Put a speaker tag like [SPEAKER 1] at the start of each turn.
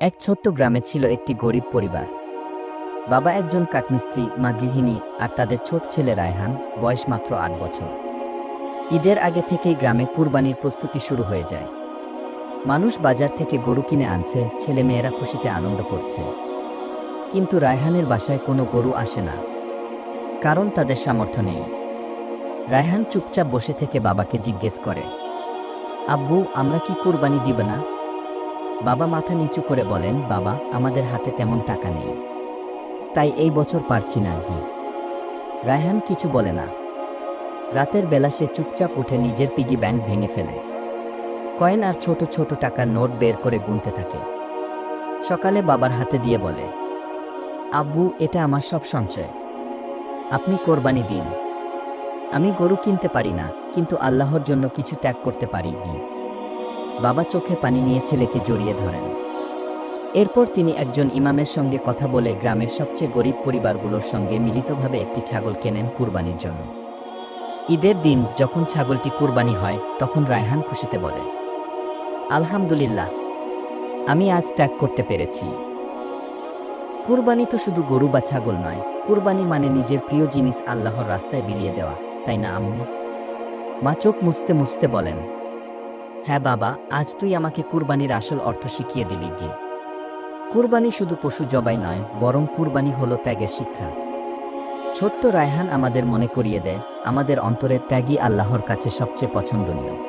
[SPEAKER 1] এক ছোট্ট গ্রামে ছিল একটি গরিব পরিবার। বাবা একজন কাঠমিস্ত্রি, মা গৃহিণী আর তাদের ছোট ছেলে রায়হান, বয়স মাত্র আট বছর। ঈদের আগে থেকেই গ্রামে কুরবানির প্রস্তুতি শুরু হয়ে যায়। মানুষ বাজার থেকে গরু কিনে আনছে, ছেলে মেয়েরা খুশিতে আনন্দ করছে। কিন্তু রায়হানের বাসায় কোনো গরু আসে না, কারণ তাদের সামর্থ্য নেই। রায়হান চুপচাপ বসে থেকে বাবাকে জিজ্ঞেস করে, আব্বু, আমরা কি কুরবানি দিব না? বাবা মাথা নিচু করে বলেন, বাবা, আমাদের হাতে তেমন টাকা নেই। তাই এই বছর পারছি না ঘি রায়হান কিছু বলে না। রাতের বেলা সে চুপচাপ উঠে নিজের পিগি ব্যাংক ভেঙে ফেলে। কয়েন আর ছোট ছোট টাকা নোট বের করে গুনতে থাকে। সকালে বাবার হাতে দিয়ে বলে, আব্বু, এটা আমার সব সঞ্চয়। আপনি কোরবানি দিন। আমি গরু কিনতে পারি না, কিন্তু আল্লাহর জন্য কিছু ত্যাগ করতে পারি বাবা চোখে পানি নিয়ে ছেলেকে জড়িয়ে ধরেন। এরপর তিনি একজন ইমামের সঙ্গে কথা বলে গ্রামের সবচেয়ে গরিব পরিবারগুলোর সঙ্গে মিলিতভাবে একটি ছাগল কেনেন কুরবানির জন্য। ঈদের দিন যখন ছাগলটি কুরবানি হয়, তখন রায়হান খুশিতে বলে, আলহামদুলিল্লাহ, আমি আজ ত্যাগ করতে পেরেছি। কুরবানি তো শুধু গরু বা ছাগল নয়, কুরবানি মানে নিজের প্রিয় জিনিস আল্লাহর রাস্তায় বিলিয়ে দেওয়া, তাই না আম্মু? মা চোখ মুছতে মুছতে বলেন হ্যাঁ বাবা, আজ তুই আমাকে কুরবানির আসল অর্থ শিখিয়ে দিলি গিয়ে। কুরবানি শুধু পশু জবাই নয়, বরং কুরবানি হলো ত্যাগের শিক্ষা। ছোট্ট রায়হান আমাদের মনে করিয়ে দেয়, আমাদের অন্তরের ত্যাগই আল্লাহর কাছে সবচেয়ে পছন্দনীয়।